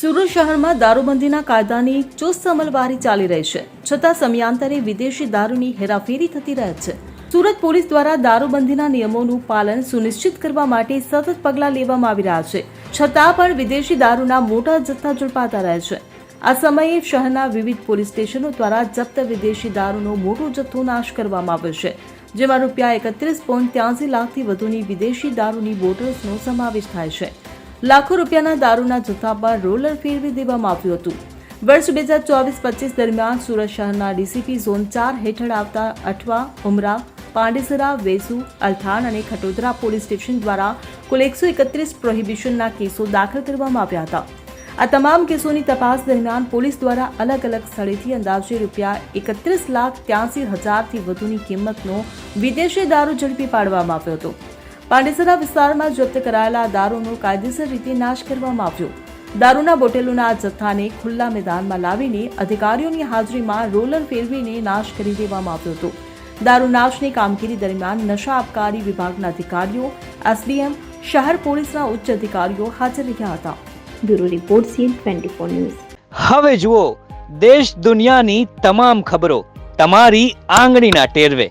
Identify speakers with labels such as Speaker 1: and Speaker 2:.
Speaker 1: સુરત શહેરમાં દારૂબંધીના કાયદાની ચુસ્ત અમલવારી ચાલી રહી છે. છતાં સમયાંતરે વિદેશી દારૂની હેરાફેરી થતી રહે છે. સુરત પોલીસ દ્વારા દારૂબંધીના નિયમોનું પાલન સુનિશ્ચિત કરવા માટે સતત પગલાં લેવામાં આવી રહ્યા છે. છતાં પણ વિદેશી દારૂના મોટા જથ્થા ઝડપાતા રહે છે. આ સમયે શહેરના વિવિધ પોલીસ સ્ટેશનો દ્વારા જપ્ત વિદેશી દારૂનો મોટો જથ્થો નાશ કરવામાં આવ્યો છે. જેમાં રૂપિયા એકત્રીસ પોઈન્ટ ત્યાસી લાખથી વધુની વિદેશી દારૂની બોટલ્સનો સમાવેશ થાય છે. લાખો રૂપિયાના દારૂના જથ્થા પર રોલર ફેરવી દેવામાં આવ્યું હતું. વર્ષ બે હજાર ચોવીસ પચીસ દરમિયાન સુરત શહેરના ડીસીપી ઝોન ચાર હેઠળ આવતા અઠવા, ઉમરા, પાંડેસરા, વેસુ, અલથાણ અને ખટોદરા પોલીસ સ્ટેશન દ્વારા કુલ એકસો એકત્રીસ પ્રોહિબિશનના કેસો દાખલ કરવામાં આવ્યા હતા. આ તમામ કેસોની તપાસ દરમિયાન પોલીસ દ્વારા અલગ અલગ સ્થળેથી અંદાજે રૂપિયા એકત્રીસ લાખ ત્યાસી હજારથી વધુની કિંમતનો વિદેશી દારૂ ઝડપી પાડવામાં આવ્યો હતો. પાંડેસરા વિસ્તારમાં જપ્ત કરાયેલા દારૂનો કાયદેસર રીતે નાશ કરવામાં આવ્યો. દારૂના બોટલોના આ જથ્થાને ખુલ્લા મેદાનમાં લાવીને અધિકારીઓની હાજરીમાં રોલર ફેરવીને નાશ કરી દેવામાં આવ્યો હતો. દારૂ નાશની કામગીરી દરમિયાન નશા આબકારી વિભાગના અધિકારીઓ એસડીએમ શહેર પોલીસના ઉચ્ચ અધિકારીઓ હાજર રહ્યા હતા.
Speaker 2: Bureau report CN twenty four news.
Speaker 3: હવે જુઓ દેશ દુનિયાની તમામ ખબરો તમારી આંગળીના ટેરવે.